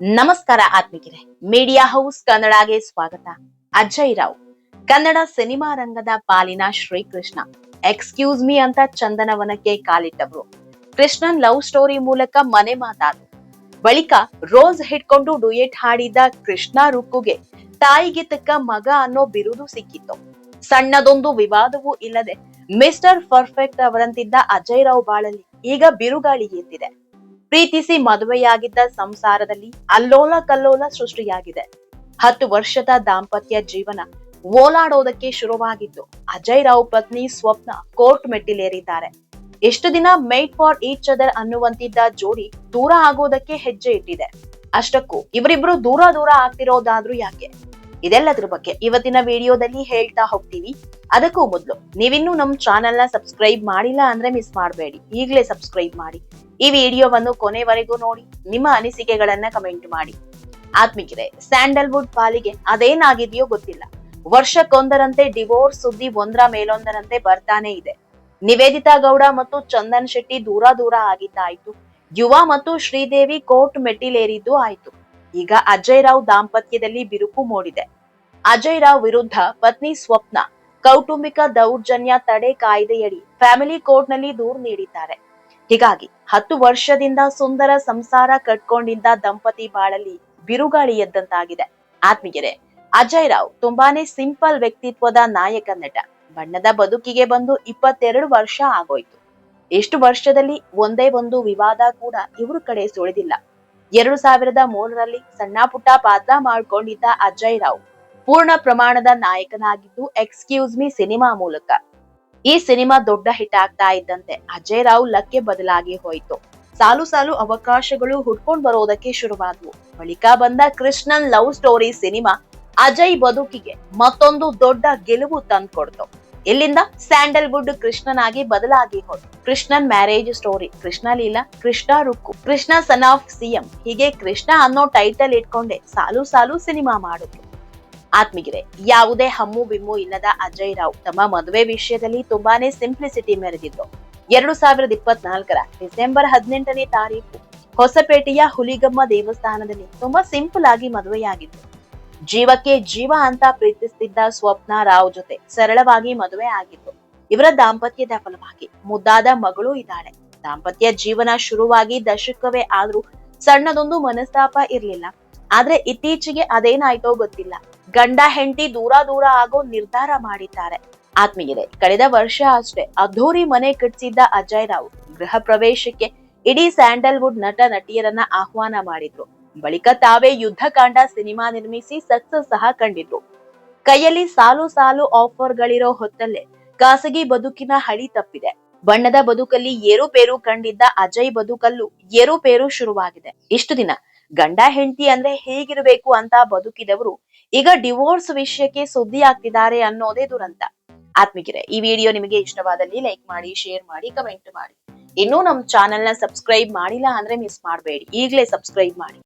ನಮಸ್ಕಾರ ಆತ್ಮಿಕರೇ. Media house ಕನ್ನಡಗೆ ಸ್ವಾಗತ. Ajay Rao, Kannada cinema ರಂಗದ ಪಾಲಿನ ಶ್ರೀಕೃಷ್ಣ. ಎಕ್ಸ್ಕ್ಯೂಸ್ ಮೀ ಅಂತ ಚಂದನವನಕ್ಕೆ ಕಾಲಿಟ್ಟವರು. ಕೃಷ್ಣನ್ ಲವ್ ಸ್ಟೋರಿ ಮೂಲಕ ಮನೆ ಮಾತಾದ ಬಳಿಕ ರೋಸ್ ಹಿಡ್ಕೊಂಡು ಡುಯೆಟ್ ಹಾಡಿದ ಕೃಷ್ಣ ರುಕ್ಕುಗೆ ತಾಯಿಗೆ ತಕ್ಕ ಮಗ ಅನ್ನೋ ಬಿರುದು ಸಿಕ್ಕಿತ್ತು. ಸಣ್ಣದೊಂದು ವಿವಾದವೂ ಇಲ್ಲದೆ ಮಿಸ್ಟರ್ ಪರ್ಫೆಕ್ಟ್ ಅವರಂತಿದ್ದ ಅಜಯ್ ರಾವ್ ಬಾಳಲ್ಲಿ ಈಗ ಬಿರುಗಾಳಿ ಎದ್ದಿದೆ. ಪ್ರೀತಿಸಿ ಮದುವೆಯಾಗಿದ್ದ ಸಂಸಾರದಲ್ಲಿ ಅಲ್ಲೋಲ ಕಲ್ಲೋಲ ಸೃಷ್ಟಿಯಾಗಿದೆ. ಹತ್ತು ವರ್ಷದ ದಾಂಪತ್ಯ ಜೀವನ ಓಲಾಡೋದಕ್ಕೆ ಶುರುವಾಗಿದ್ದು, ಅಜಯ್ ರಾವ್ ಪತ್ನಿ ಸ್ವಪ್ನ ಕೋರ್ಟ್ ಮೆಟ್ಟಿಲೇರಿದ್ದಾರೆ. ಎಷ್ಟು ದಿನ ಮೇಡ್ ಫಾರ್ ಈಚ್ ಅದರ್ ಅನ್ನುವಂತಿದ್ದ ಜೋಡಿ ದೂರ ಆಗೋದಕ್ಕೆ ಹೆಜ್ಜೆ ಇಟ್ಟಿದೆ. ಅಷ್ಟಕ್ಕೂ ಇವರಿಬ್ರು ದೂರ ದೂರ ಆಗ್ತಿರೋದಾದ್ರೂ ಯಾಕೆ? ಇದೆಲ್ಲದ್ರ ಬಗ್ಗೆ ಇವತ್ತಿನ ವಿಡಿಯೋದಲ್ಲಿ ಹೇಳ್ತಾ ಹೋಗ್ತೀವಿ. ಅದಕ್ಕೂ ಮೊದಲು ನೀವಿನ್ನೂ ನಮ್ಮ ಚಾನೆಲ್ನ ಸಬ್ಸ್ಕ್ರೈಬ್ ಮಾಡಿಲ್ಲ ಅಂದ್ರೆ ಮಿಸ್ ಮಾಡಬೇಡಿ. ಈಗಲೇ ಸಬ್ಸ್ಕ್ರೈಬ್ ಮಾಡಿ. ಈ ವಿಡಿಯೋವನ್ನು ಕೊನೆವರೆಗೂ ನೋಡಿ, ನಿಮ್ಮ ಅನಿಸಿಕೆಗಳನ್ನ ಕಮೆಂಟ್ ಮಾಡಿ. ಆತ್ಮಿಕರೆ, ಸ್ಯಾಂಡಲ್ವುಡ್ ಪಾಲಿಗೆ ಅದೇನಾಗಿದೆಯೋ ಗೊತ್ತಿಲ್ಲ. ವರ್ಷಕ್ಕೊಂದರಂತೆ ಡಿವೋರ್ಸ್ ಸುದ್ದಿ ಒಂದರ ಮೇಲೊಂದರಂತೆ ಬರ್ತಾನೆ ಇದೆ. ನಿವೇದಿತಾ ಗೌಡ ಮತ್ತು ಚಂದನ್ ಶೆಟ್ಟಿ ದೂರ ದೂರ ಆಗಿದ್ದಾಯ್ತು. ಯುವ ಮತ್ತು ಶ್ರೀದೇವಿ ಕೋರ್ಟ್ ಮೆಟ್ಟಿಲೇರಿದ್ದು ಆಯ್ತು. ಈಗ ಅಜಯ್ ರಾವ್ ದಾಂಪತ್ಯದಲ್ಲಿ ಬಿರುಕು ಮೂಡಿದೆ. ಅಜಯ್ ರಾವ್ ವಿರುದ್ಧ ಪತ್ನಿ ಸ್ವಪ್ನ, ಕೌಟುಂಬಿಕ ದೌರ್ಜನ್ಯ ತಡೆ ಕಾಯ್ದೆಯಡಿ ಫ್ಯಾಮಿಲಿ ಕೋರ್ಟ್ನಲ್ಲಿ ದೂರು ನೀಡಿದ್ದಾರೆ. ಹೀಗಾಗಿ ಹತ್ತು ವರ್ಷದಿಂದ ಸುಂದರ ಸಂಸಾರ ಕಟ್ಕೊಂಡಿದ್ದ ದಂಪತಿ ಬಾಳಲ್ಲಿ ಬಿರುಗಾಳಿ ಎದ್ದಂತಾಗಿದೆ. ಆತ್ಮೀಯರೇ, ಅಜಯ್ ರಾವ್ ತುಂಬಾನೇ ಸಿಂಪಲ್ ವ್ಯಕ್ತಿತ್ವದ ನಾಯಕ ನಟ. ಬಣ್ಣದ ಬದುಕಿಗೆ ಬಂದು ಇಪ್ಪತ್ತೆರಡು ವರ್ಷ ಆಗೋಯ್ತು. ಎಷ್ಟು ವರ್ಷದಲ್ಲಿ ಒಂದೇ ಒಂದು ವಿವಾದ ಕೂಡ ಇವ್ರ ಕಡೆ ಸುಳಿದಿಲ್ಲ. ಎರಡು ಸಾವಿರದ ಮೂರರಲ್ಲಿ ಸಣ್ಣ ಪುಟ್ಟ ಪಾತ್ರ ಮಾಡ್ಕೊಂಡಿದ್ದ ಅಜಯ್ ರಾವ್ ಪೂರ್ಣ ಪ್ರಮಾಣದ ನಾಯಕನಾಗಿದ್ದು ಎಕ್ಸ್ಕ್ಯೂಸ್ ಮಿ ಸಿನಿಮಾ ಮೂಲಕ. ಈ ಸಿನಿಮಾ ದೊಡ್ಡ ಹಿಟ್ ಆಗ್ತಾ ಇದ್ದಂತೆ ಅಜಯ್ ರಾವ್ ಲಕ್ಕೆ ಬದಲಾಗಿ ಹೋಯಿತು. ಸಾಲು ಸಾಲು ಅವಕಾಶಗಳು ಹುಡ್ಕೊಂಡ್ ಬರೋದಕ್ಕೆ ಶುರುವಾದವು. ಬಳಿಕ ಬಂದ Krishnan love story cinema Ajay ಬದುಕಿಗೆ ಮತ್ತೊಂದು ದೊಡ್ಡ ಗೆಲುವು ತಂದ್ಕೊಡ್ತು. ಇಲ್ಲಿಂದ ಸ್ಯಾಂಡಲ್ವುಡ್ ಕೃಷ್ಣನಾಗಿ ಬದಲಾಗಿ ಹೋದ Krishnan marriage story, Krishna Leela, Krishna Rukku, Krishna son of CM ಹೀಗೆ ಕೃಷ್ಣ ಅನ್ನೋ ಟೈಟಲ್ ಇಟ್ಕೊಂಡೆ ಸಾಲು ಸಾಲು ಸಿನಿಮಾ ಮಾಡಿದ್ರು. ಆತ್ಮಿಗಿರೆ ಯಾವುದೇ ಹಮ್ಮು ಬಿಮ್ಮು ಇಲ್ಲದ ಅಜಯ್ ರಾವ್ ತಮ್ಮ ಮದುವೆ ವಿಷಯದಲ್ಲಿ ತುಂಬಾನೇ ಸಿಂಪ್ಲಿಸಿಟಿ ಮೆರೆದಿದ್ರು. ಎರಡು ಸಾವಿರದ ಇಪ್ಪತ್ನಾಲ್ಕರ ಡಿಸೆಂಬರ್ ಹದಿನೆಂಟನೇ ತಾರೀಕು ಹೊಸಪೇಟೆಯ ಹುಲಿಗಮ್ಮ ದೇವಸ್ಥಾನದಲ್ಲಿ ತುಂಬಾ ಸಿಂಪಲ್ ಆಗಿ ಮದುವೆಯಾಗಿತ್ತು. ಜೀವಕ್ಕೆ ಜೀವ ಅಂತ ಪ್ರೀತಿಸುತ್ತಿದ್ದ ಸ್ವಪ್ನ ರಾವ್ ಜೊತೆ ಸರಳವಾಗಿ ಮದುವೆ ಆಗಿತ್ತು. ಇವರ ದಾಂಪತ್ಯದ ಫಲವಾಗಿ ಮುದ್ದಾದ ಮಗಳು ಇದ್ದಾಳೆ. ದಾಂಪತ್ಯ ಜೀವನ ಶುರುವಾಗಿ ದಶಕವೇ ಆದ್ರೂ ಸಣ್ಣದೊಂದು ಮನಸ್ತಾಪ ಇರ್ಲಿಲ್ಲ. ಆದ್ರೆ ಇತ್ತೀಚೆಗೆ ಅದೇನಾಯ್ತೋ ಗೊತ್ತಿಲ್ಲ. ಗಂಡ ಹೆಂಡತಿ ದೂರ ದೂರ ಆಗೋ ನಿರ್ಧಾರ ಮಾಡಿದ್ದಾರೆ. ಆತ್ಮೀಯರೇ, ಕಳೆದ ವರ್ಷ ಅಷ್ಟೇ ಅದ್ಧೂರಿ ಮನೆ ಕಟ್ಟಿಸಿದ್ದ ಅಜಯ್ ರಾವ್ ಗೃಹ ಪ್ರವೇಶಕ್ಕೆ ಇಡೀ ಸ್ಯಾಂಡಲ್ವುಡ್ ನಟ ನಟಿಯರನ್ನ ಆಹ್ವಾನ ಮಾಡಿದ್ರು. ಬಳಿಕ ತಾವೇ ಯುದ್ಧಕಾಂಡ ಸಿನಿಮಾ ನಿರ್ಮಿಸಿ ಸಕ್ಸಸ್ ಸಹ ಕಂಡಿದ್ರು. ಕೈಯಲ್ಲಿ ಸಾಲು ಸಾಲು ಆಫರ್ಗಳಿರೋ ಹೊತ್ತಲ್ಲೇ ಖಾಸಗಿ ಬದುಕಿನ ಹಳಿ ತಪ್ಪಿದೆ. ಬಣ್ಣದ ಬದುಕಲ್ಲಿ ಏರುಪೇರು ಕಂಡಿದ್ದ ಅಜಯ್ ಬದುಕಲ್ಲೂ ಏರುಪೇರು ಶುರುವಾಗಿದೆ. ಇಷ್ಟು ದಿನ ಗಂಡ ಹೆಂಡತಿ ಅಂದ್ರೆ ಹೇಗಿರಬೇಕು ಅಂತ ಬದುಕಿದವರು ಈಗ ಡಿವೋರ್ಸ್ ವಿಷಯಕ್ಕೆ ಸುದ್ದಿ ಆಗ್ತಿದ್ದಾರೆ ಅನ್ನೋದೇ ದುರಂತ. ಆತ್ಮಿಕರೆ, ಈ ವಿಡಿಯೋ ನಿಮಗೆ ಇಷ್ಟವಾದಲ್ಲಿ ಲೈಕ್ ಮಾಡಿ, ಶೇರ್ ಮಾಡಿ, ಕಮೆಂಟ್ ಮಾಡಿ. ಇನ್ನೂ ನಮ್ಮ ಚಾನೆಲ್ನ ಸಬ್ಸ್ಕ್ರೈಬ್ ಮಾಡಿಲ್ಲ ಅಂದ್ರೆ ಮಿಸ್ ಮಾಡಬೇಡಿ. ಈಗಲೇ ಸಬ್ಸ್ಕ್ರೈಬ್ ಮಾಡಿ.